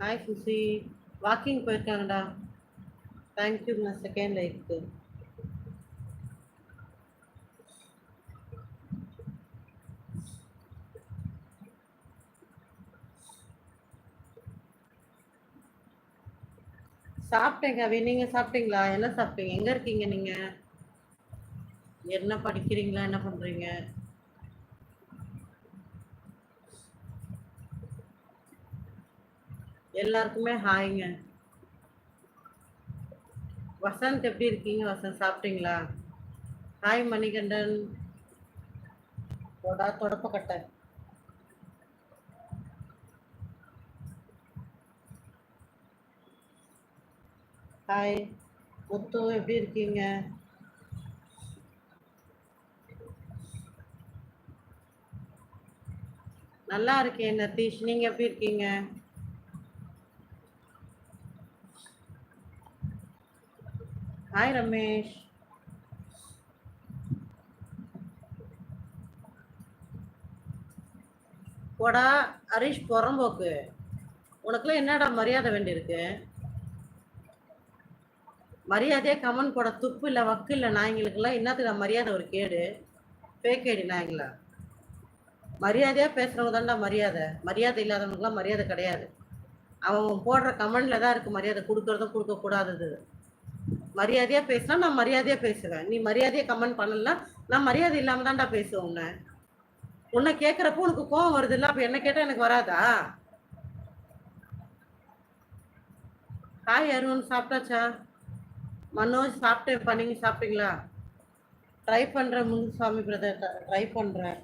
Hi Suchi walking போயிருக்காங்கடா. தேங்க்யூங்க second லைஃப்க்கு சாப்பிட்டேன் கவி நீங்க சாப்பிட்டீங்களா? என்ன சாப்பிட்டீங்க? எங்க இருக்கீங்க நீங்க? என்ன படிக்கிறீங்களா? என்ன பண்றீங்க? எல்லாருக்குமே ஹாய்ங்க. வசந்த் எப்படி இருக்கீங்க? வசந்த் சாப்பிட்டீங்களா? ஹாய் மணிகண்டன். தொடா தொடப்பக்கட்டை ஹாய். முத்து எப்படி இருக்கீங்க? நல்லா இருக்கேன் நதீஷ். நீங்க எப்படி இருக்கீங்க? ஹாய் ரமேஷ் போடா ஹரிஷ் புறம்போக்கு உனக்குலாம் என்னடா மரியாதை வேண்டியிருக்கு? மரியாதையே கமெண்ட் போட துப்பு இல்லை வக்கு இல்லை நாய்ங்களுக்கெல்லாம் என்னத்துக்கு மரியாதை ஒரு கேடு? ஃபேக் ஐடி நாய்ங்களா? மரியாதையாக பேசுகிறவங்க தான்டா மரியாதை. மரியாதை இல்லாதவங்களுக்குலாம் மரியாதை கிடையாது. அவன் போடுற கமெண்டில் தான் இருக்குது மரியாதை. கொடுக்கறதும் கொடுக்கக்கூடாதது. மரியாதையாக பேசினா நான் மரியாதையாக பேசுவேன். நீ மரியாதையாக கமெண்ட் பண்ணலாம் நான் மரியாதை இல்லாமல் தான்டா பேசுவேன் உன்னை. உன்னை கேட்கறப்போ உனக்கு கோவம் வருது இல்ல அப்போ என்ன கேட்டால் எனக்கு வராதா? ஹாய் அருண் சாப்பிட்டாச்சா? மனோஜ் சாப்பிட்டேன். நீங்கள் சாப்பிட்டீங்களா? ட்ரை பண்ணுறேன் முனுசாமி பிரதர் ட்ரை பண்ணுறேன்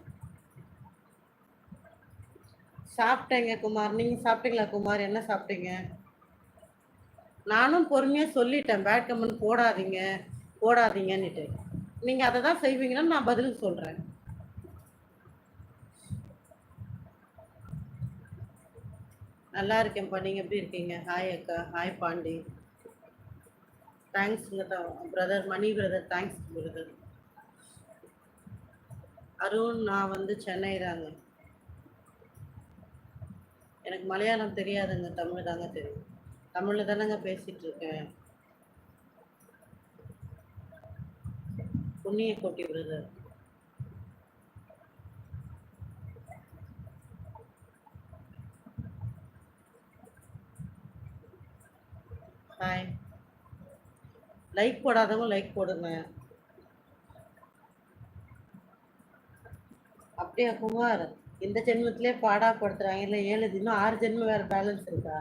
சாப்பிட்டேங்க குமார். நீங்கள் சாப்பிட்டீங்களா குமார்? என்ன சாப்பிட்டீங்க? நானும் பொறுமையாக சொல்லிட்டேன் பேட் கமெண்ட் போடாதீங்க போடாதீங்கன்னுட்டு. நீங்கள் அதை தான் செய்வீங்கன்னு நான் பதில் சொல்கிறேன் நல்லா இருக்கேன்ப்பா நீங்கள் எப்படி இருக்கீங்க? ஹாய் அக்கா ஹாய் பாண்டி. தேங்க்ஸுங்க brother Mani brother thanks brother Arun நான் வந்து சென்னை தாங்க எனக்கு மலையாளம் தெரியாதுங்க தமிழ் தாங்க தெரியும். தமிழில் தானேங்க பேசிட்டு இருக்கேன். Punniya Kotti brother hi like போடாதவங்க like போடுங்க. அப்படியா குமார்? இந்த ஜென்மத்திலே பாடா படுத்துறாங்க. இல்லை ஏழு தினம் ஆறு ஜென்மம் வேற பேலன்ஸ் இருக்கா?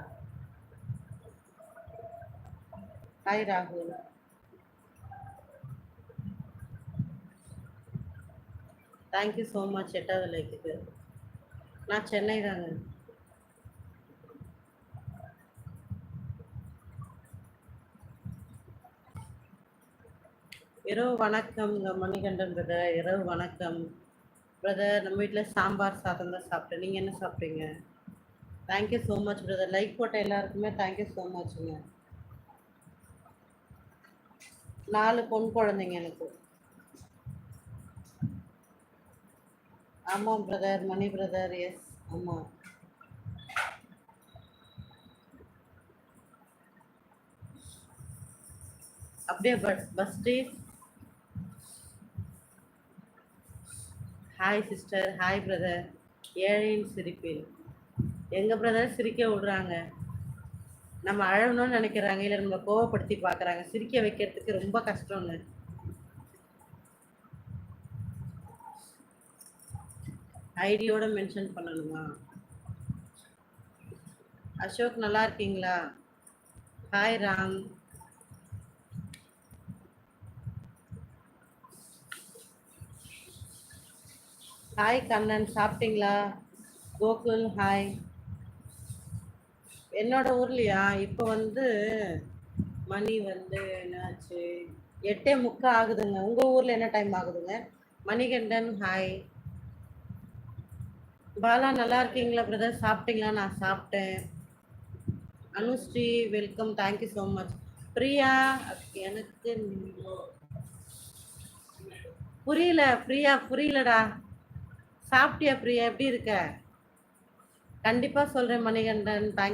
ஹாய் ராகுல் தேங்க்யூ ஸோ மச் எட்டாவது லைக்குக்கு நான் சென்னை தாங்க. இரவு வணக்கம்ங்க மணிகண்டன் பிரதர் இரவு வணக்கம். பிரதர் நம்ம வீட்டில் சாம்பார் சாதம் தான் சாப்பிட்டேன். நீங்கள் என்ன சாப்பிட்டீங்க? Thank you so much brother like போட்ட எல்லாருக்குமே தேங்க்யூ ஸோ மச்ங்க நாலு பொன் குழந்தைங்க எனக்கு. ஆமாம் பிரதர் மணி பிரதர் எஸ் ஆமாம். அப்படியே bus bus hi sister hi brother ஏழையின் சிரிப்பில் எங்கள் பிரதர் சிரிக்க விடுறாங்க? நம்ம அழகணும்னு நினைக்கிறாங்க இல்லை நம்மளை கோவப்படுத்தி பார்க்குறாங்க சிரிக்க வைக்கிறதுக்கு ரொம்ப கஷ்டம்ங்க ஐடியோட மென்ஷன் பண்ணணுமா? அசோக் நல்லா இருக்கீங்களா? ஹாய் ராம். ஹாய் கண்ணன். சாப்பிட்டீங்களா? கோகுல் ஹாய் என்னோட ஊர்லையா இப்போ வந்து மணி வந்து என்னாச்சு? எட்டே முக்கா ஆகுதுங்க. உங்கள் ஊரில் என்ன டைம் ஆகுதுங்க? மணிகண்டன் ஹாய் பாலா நல்லா இருக்கீங்களா பிரதர் சாப்பிட்டீங்களா? நான் சாப்பிட்டேன். Anusree welcome thank you so much Priya எனக்கு புரியல. பிரியா புரியலடா. சாப்பிட்டியா பிரியா? எப்படி இருக்க? கண்டிப்பாக சொல்கிறேன் மணிகண்டன். தேங்க்